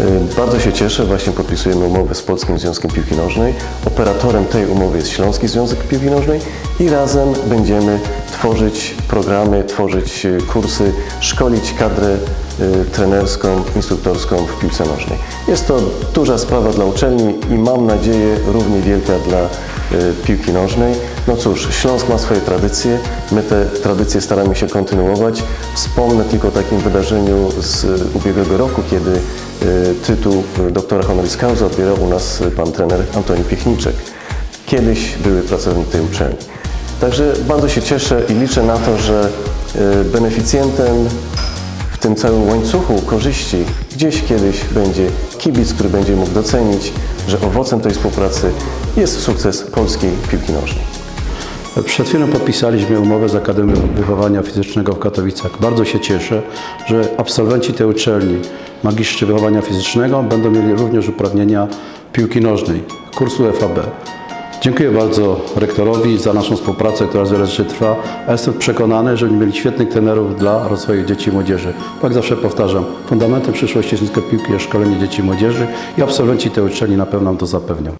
Y, Bardzo się cieszę, właśnie podpisujemy umowę z Polskim Związkiem Piłki Nożnej. Operatorem tej umowy jest Śląski Związek Piłki Nożnej i razem będziemy tworzyć programy, tworzyć y, kursy, szkolić kadrę y, trenerską, instruktorską w piłce nożnej. Jest to duża sprawa dla uczelni i mam nadzieję równie wielka dla piłki nożnej. No cóż, Śląsk ma swoje tradycje, my te tradycje staramy się kontynuować. Wspomnę tylko o takim wydarzeniu z ubiegłego roku, kiedy y, tytuł doktora honoris causa odbierał u nas pan trener Antoni Piechniczek. Kiedyś były pracownik tej uczelni. Także bardzo się cieszę i liczę na to, że y, beneficjentem tym całym łańcuchu korzyści gdzieś kiedyś będzie kibic, który będzie mógł docenić, że owocem tej współpracy jest sukces polskiej piłki nożnej. Przed chwilą podpisaliśmy umowę z Akademią Wychowania Fizycznego w Katowicach. Bardzo się cieszę, że absolwenci tej uczelni, magistrzy wychowania fizycznego, będą mieli również uprawnienia piłki nożnej, kursu FAB. Dziękuję bardzo rektorowi za naszą współpracę, która zależy trwa, jestem przekonany, że będziemy mieli świetnych trenerów dla rozwoju dzieci i młodzieży. Jak zawsze powtarzam, fundamentem przyszłości śląskiej piłki jest szkolenie dzieci i młodzieży i absolwenci tej uczelni na pewno nam to zapewnią.